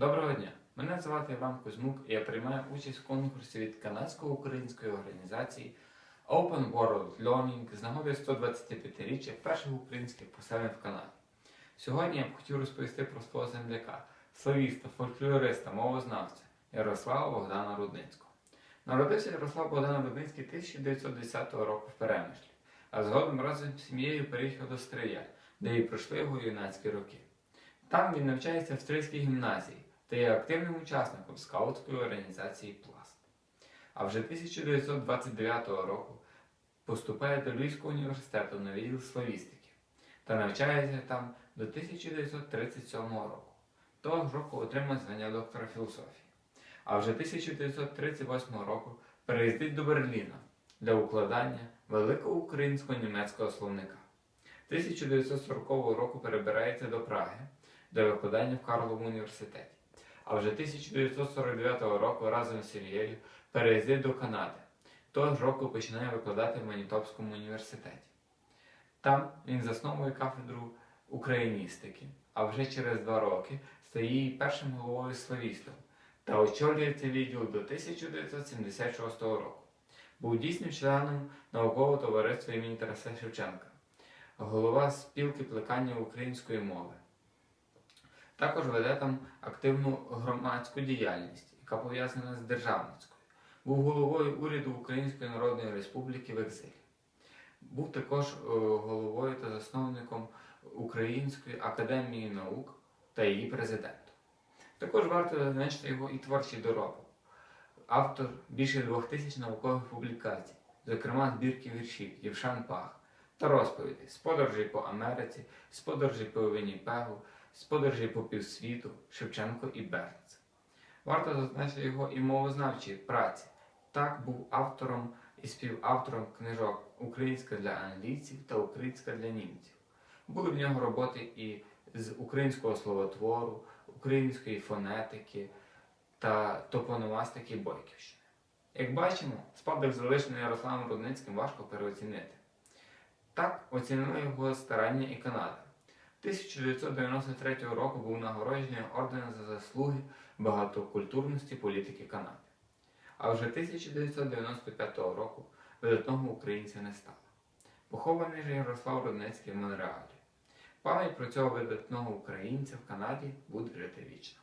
Доброго дня! Мене звати Іван Кузьмук і я приймаю участь в конкурсі від канадсько-української організації Open World Learning з нагоди 125-річчя перших українських поселень в Канаді. Сьогодні я б хотів розповісти про свого земляка, славіста, фольклориста, мовознавця Ярослава Богдана Рудницького. Народився Ярослав Богдан Рудницький 1910 року в Перемишлі, а згодом разом з сім'єю переїхав до Стрия, де і пройшли його юнацькі роки. Там він навчається в Стрийській гімназії та є активним учасником скаутської організації Пласт. А вже 1929 року поступає до Львівського університету на відділ славістики та навчається там до 1937 року. Того ж року отримує звання доктора філософії. А вже 1938 року переїздить до Берліна для укладання великого українсько-німецького словника. 1940 року перебирається до Праги для викладання в Карловому університеті. А вже 1949 року разом з сім'єю переїздить до Канади. Того ж року починає викладати в Манітопському університеті. Там він засновує кафедру україністики, а вже через два роки стає її першим головою славістом та очолює цей відділ до 1976 року. Був дійсним членом наукового товариства імені Тараса Шевченка, голова спілки плекання української мови. Також веде там активну громадську діяльність, яка пов'язана з державницькою. Був головою уряду Української Народної Республіки в екзилі. Був також е, головою та засновником Української академії наук та її президентом. Також варто зазначити його і творчий доробок. Автор більше двох тисяч наукових публікацій, зокрема збірки віршів Євшан Пах та розповіді з подорожей по Америці, з подорожей по Вінніпегу, з подорожей по півсвіту, Шевченко і Бернц. Варто зазначити його і мовознавчі праці. Так був автором і співавтором книжок Українська для англійців та Українська для німців. Були в нього роботи і з українського словотвору, української фонетики та топономастики Бойківщини. Як бачимо, спадок залишений Ярославом Рудницьким важко переоцінити. Так оцінили його старання і Канада. 1993 року був нагороджений орденом за заслуги багатокультурності політики Канади. А вже 1995 року видатного українця не стало. Похований же Ярослав Руднецький в Монреалі. Пам'ять про цього видатного українця в Канаді буде жити вічно.